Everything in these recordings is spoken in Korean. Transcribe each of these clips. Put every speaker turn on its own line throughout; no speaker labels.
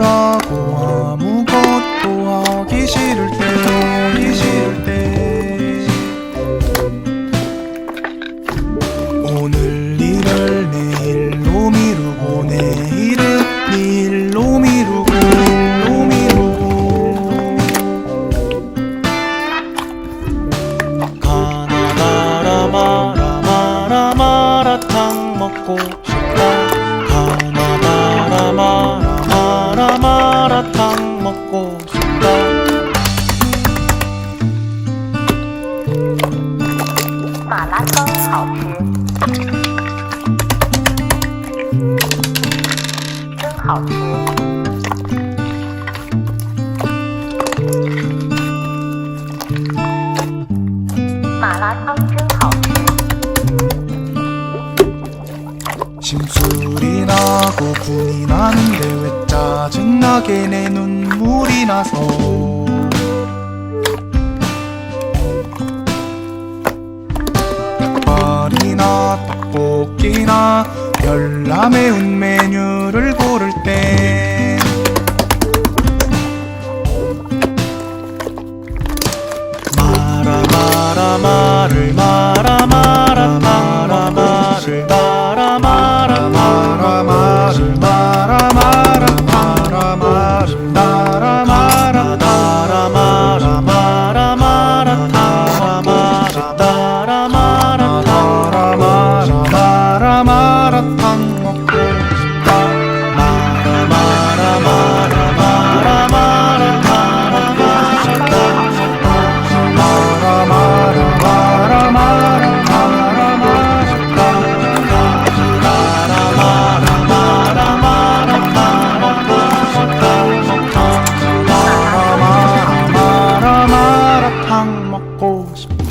뭐라고 아무것도 하기 싫을 때 하기 싫을 때. 오늘 일을 내일로 미루고 내일은 내일로 미루고 내일로 미루고. 가나 가라 마라 마라 마라탕 먹고 심술이 나고 분이 나는데 왜 짜증나게 내 눈물이 나서? 닭발이나 떡볶이나 열라 매운 메뉴를 고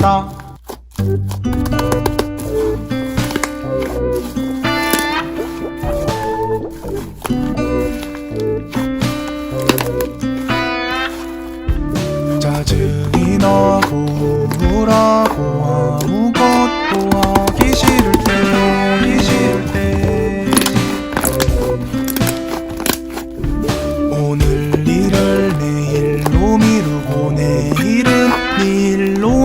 감사합니다.